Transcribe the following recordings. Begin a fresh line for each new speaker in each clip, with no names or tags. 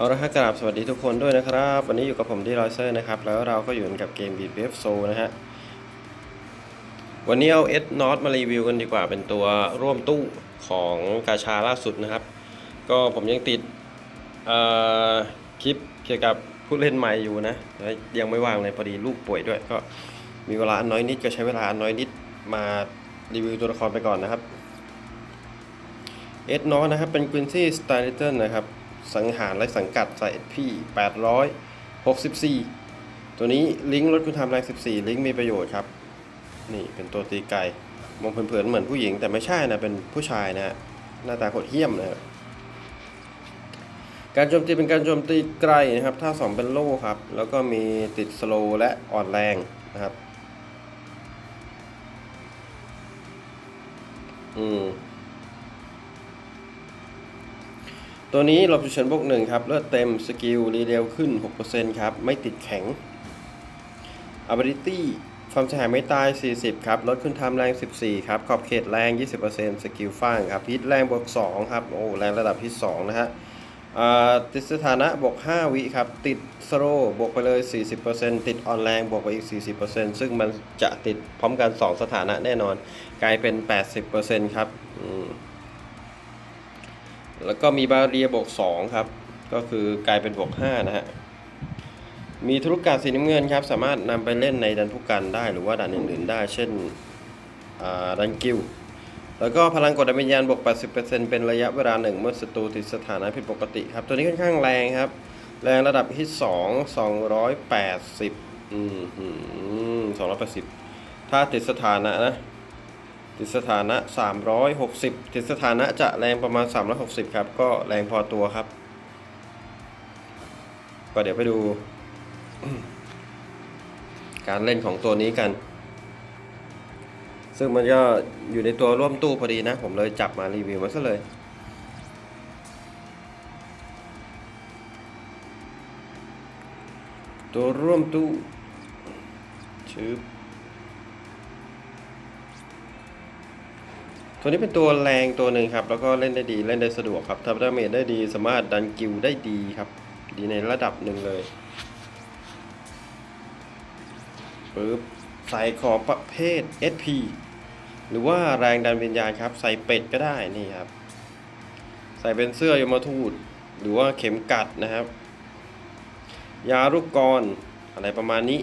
เอาละฮะกราบสวัสดีทุกคนด้วยนะครับ วันนี้อยู่กับผมที่รอยเซอร์นะครับ แล้วเราก็อยู่กับเกม Beat Wave Soul นะฮะ วันนี้เอาเอสนอตมารีวิวกันดีกว่าเป็นตัวร่วมตู้ของกาชาล่าสุดนะครับ ก็ผมยังติดคลิปเกี่ยวกับผู้เล่นใหม่อยู่นะ ยังไม่ว่างเลยพอดีลูกป่วยด้วย ก็มีเวลาอันน้อยนิดก็ใช้เวลาอันน้อยนิดมารีวิวตัวละครไปก่อนนะครับเอ็ดนอตนะครับเป็นกวินซี่สไตลิเติลนะครับ สังหารและสังกัดใส่เอพี่864 ตัวนี้ลิงก์ลดคุณทำแรง 14 ลิงก์มีประโยชน์ครับ นี่เป็นตัวตีไกลมองเผินๆเหมือนผู้หญิงแต่ไม่ใช่นะ เป็นผู้ชายนะฮะหน้าตาโคตรเหี้ยมนะครับการโจมตีเป็นการโจมตีไกลนะครับท่าสองเป็นโล่ครับ แล้วก็มีติดสโลว์และอ่อนแรงนะครับ อืม ตัวนี้หลบฉุกเฉินบวกหนึ่งครับเลือดเต็มสกิลรีเร็วขึ้น 6%ครับ ไม่ติดแข็ง ability ความเสียหายไม่ตาย 40 ครับ ลดขึ้นทม์แรง 14 ครับ ขอบเขตแรง 20%สกิลฟ้างครับพิษแรงบวก 2 ครับ โอ้แรงระดับที่ 2 นะฮะอ่าติดสถานะบวก 5 วิครับ ติดสโลบวกไปเลย 40%ติดออนแรงบวกไปอีก 40%ซึ่งมันจะติดพร้อมกัน 2 สถานะแน่นอน กลายเป็น 80%ครับอืม แล้วก็มีบาเรียบวก2ครับ ก็คือกลายเป็นบวก5นะฮะ มีธุรกาสีน้ำเงินครับ สามารถนำไปเล่นในดันผู้กันได้หรือว่าดันอื่นๆได้ เช่นดันกิลแล้วก็พลังกดดันวิญญาณบวก 80%เป็นระยะเวลาหนึ่งเมื่อศัตรูติดสถานะผิดปกติครับ ตัวนี้ค่อนข้างแรงครับ แรงระดับฮิต2 280 อืม280 ถ้าติดสถานะนะ ติดสถานะ 360 ติดสถานะจะแรงประมาณ 360 ครับ ก็แรงพอตัวครับ ก็เดี๋ยวไปดู การเล่นของตัวนี้กัน ซึ่งมันก็อยู่ในตัวร่วมตู้พอดีนะ ผมเลยจับมารีวิวมาซะเลยตัวร่วมตู้ชืบ ตัวนี้เป็นตัวแรงตัวหนึ่งครับ แล้วก็เล่นได้ดีเล่นได้สะดวกครับทำดาเมจได้ดีสามารถดันกิลได้ดีครับ ดีในระดับหนึ่งเลยปึ๊บใส่ขอประเภท SP หรือว่าแรงดันวิญญาณครับ ใส่เป็ดก็ได้นี่ครับ ใส่เป็นเสื้อยมทูตหรือว่าเข็มกัดนะครับ ยาลูกกรอะไรประมาณนี้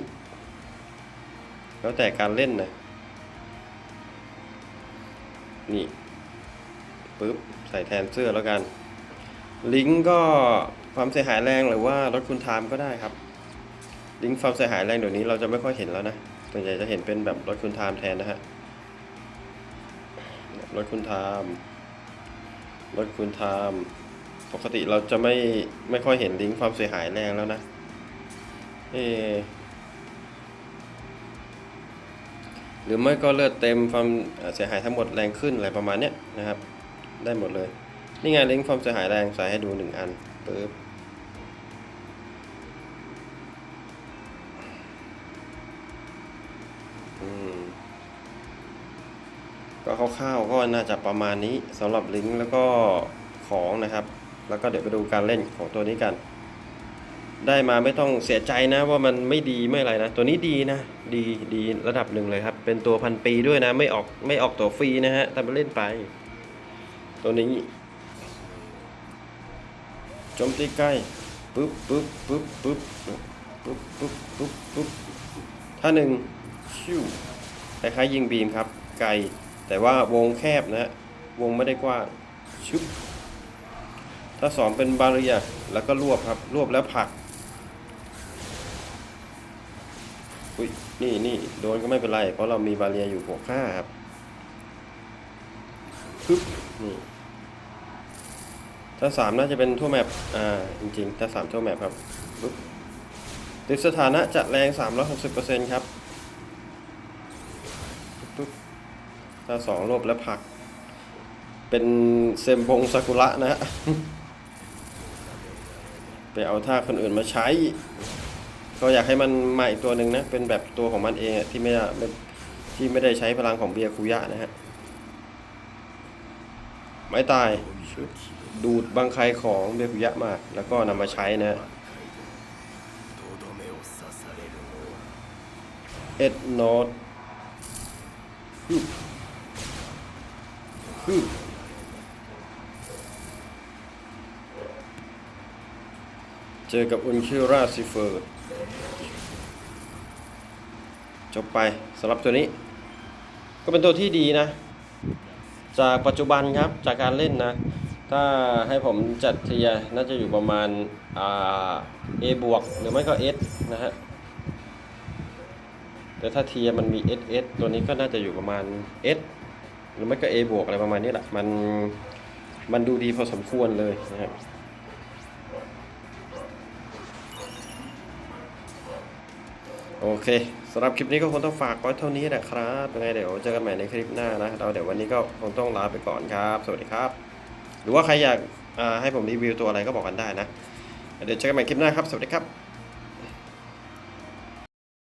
แล้วแต่การเล่นนะ นี่ปึ๊บใส่แทนเสื้อแล้วกัน ลิงก์ก็ความเสียหายแรงหรือว่าลดคุณไทม์ก็ได้ครับ ลิงก์ความเสียหายแรงเดี๋ยวนี้เราจะไม่ค่อยเห็นแล้วนะส่วนใหญ่จะเห็นเป็นแบบลดคุณไทม์แทนนะฮะลดคุณไทม์ลดคุณไทม์ปกติเราจะไม่ไม่ค่อยเห็นลิงก์ความเสียหายแรงแล้วนะเอ หรือไม่ก็เลือดเต็มความเสียหายทั้งหมดแรงขึ้นอะไรประมาณเนี้ยนะครับ ได้หมดเลย นี่ไงลิงก์ความเสียหายแรงใส่ให้ดูหนึ่งอันปึ๊บก็คร่าวๆก็น่าจะประมาณนี้สำหรับลิงก์แล้วก็ของนะครับ แล้วก็เดี๋ยวไปดูการเล่นของตัวนี้กัน ได้มาไม่ต้องเสียใจนะว่ามันไม่ดีไม่อะไรนะ ตัวนี้ดีนะ ดีดีระดับหนึ่งเลยครับ เป็นตัวพันปีด้วยนะ ไม่ออกไม่ออกตัวฟรีนะฮะแต่มาเล่นไป ตัวนี้โจมตีใกล้ปึ๊บปึ๊บปึ๊บปึ๊บปึ๊บปึ๊บปึ๊บปึ๊บถ้าหนึ่งชิวคล้ายๆยิงบีมครับ ไกลแต่ว่าวงแคบนะฮะวงไม่ได้กว้างชุบถ้าสองเป็นบารียแล้วก็รวบครับ รวบแล้วผลัก อุ้ยนี่นี่โดนก็ไม่เป็นไร เพราะเรามีบาเรียอยู่บวกห้าครับปึ๊บนี่ถ้าสามน่าจะเป็นทั่วแมปอ่าจริงๆถ้าสามทั่วแมปครับปึ๊บติดสถานะจะแรงสามร้อยหกสิบเปอร์เซ็นต์ครับปึ๊บถ้าสองรวบแล้วผลัก เป็นเซมบงซากุระนะฮะไปเอาท่าคนอื่นมาใช้ ก็อยากให้มันมาอีกตัวหนึ่งนะ เป็นแบบตัวของมันเองที่ไม่ได้ที่ไม่ได้ใช้พลังของเบียคุยะนะฮะ ไม่ตายดูดบางใครของเบียคุยะมา แล้วก็นำมาใช้นะเอ็ดนอตเจอกับอุนคิราซิเฟอร์ จบไปสำหรับตัวนี้ ก็เป็นตัวที่ดีนะ จากปัจจุบันครับจากการเล่นนะ ถ้าให้ผมจัดเทียร์น่าจะอยู่ประมาณอ่า A บวกหรือไม่ก็ S นะฮะแต่ถ้าเทียร์มันมี S S ตัวนี้ก็น่าจะอยู่ประมาณ S หรือไม่ก็ A บวกอะไรประมาณนี้แหละ มันมันดูดีพอสมควรเลยนะครับโอเคำหรับคลิปนี้ก็คงต้องฝากไว้เท่านี้นะครับยังไงเดี๋ยวเจอกันใหม่ในคลิปหน้านะเราเดี๋ยววันนี้ก็คงต้องลาไปก่อนครับ สวัสดีครับ หรือว่าใครอยากให้ผมรีวิวตัวอะไรก็บอกกันได้นะ เดี๋ยวเจอกันใหม่คลิปหน้าครับ สวัสดีครับ